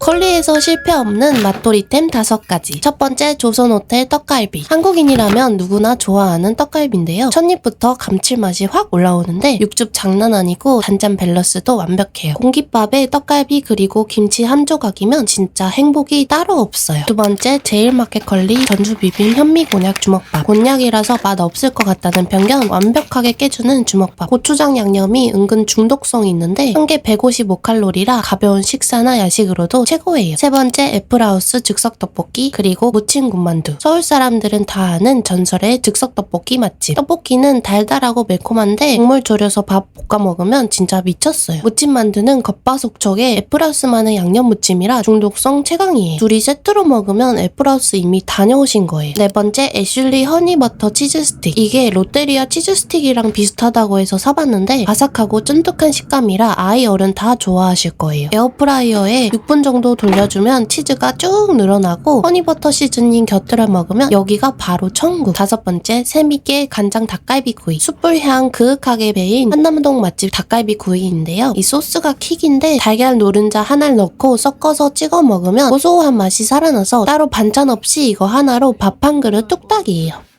컬리에서 실패 없는 맛돌이템 5가지. 첫 번째 조선호텔 떡갈비. 한국인이라면 누구나 좋아하는 떡갈비인데요. 첫입부터 감칠맛이 확 올라오는데 육즙 장난 아니고 단짠 밸런스도 완벽해요. 공깃밥에 떡갈비 그리고 김치 한 조각이면 진짜 행복이 따로 없어요. 두 번째 제일마켓 컬리 전주 비빔 현미 곤약 주먹밥. 곤약이라서 맛 없을 것 같다는 편견 완벽하게 깨주는 주먹밥. 고추장 양념이 은근 중독성이 있는데 한 개 155칼로리라 가벼운 식사나 야식으로도 최고예요. 세 번째 애플하우스 즉석 떡볶이 그리고 무침 군만두. 서울 사람들은 다 아는 전설의 즉석 떡볶이 맛집. 떡볶이는 달달하고 매콤한데 국물 졸여서 밥 볶아 먹으면 진짜 미쳤어요. 무침 만두는 겉바속촉에 애플하우스만의 양념 무침이라 중독성 최강이에요. 둘이 세트로 먹으면 애플하우스 이미 다녀오신 거예요. 네 번째 애슐리 허니버터 치즈 스틱. 이게 롯데리아 치즈 스틱이랑 비슷하다고 해서 사봤는데 바삭하고 쫀득한 식감이라 아이 어른 다 좋아하실 거예요. 에어프라이어에 6분 정도 돌려주면 치즈가 쭉 늘어나고 허니버터 시즈닝 곁들여 먹으면 여기가 바로 천국. 다섯 번째 세미게 간장 닭갈비 구이. 숯불향 그윽하게 배인 한남동 맛집 닭갈비 구이인데요. 이 소스가 킥인데 달걀 노른자 하나를 넣고 섞어서 찍어 먹으면 고소한 맛이 살아나서 따로 반찬 없이 이거 하나로 밥 한 그릇 뚝딱이에요.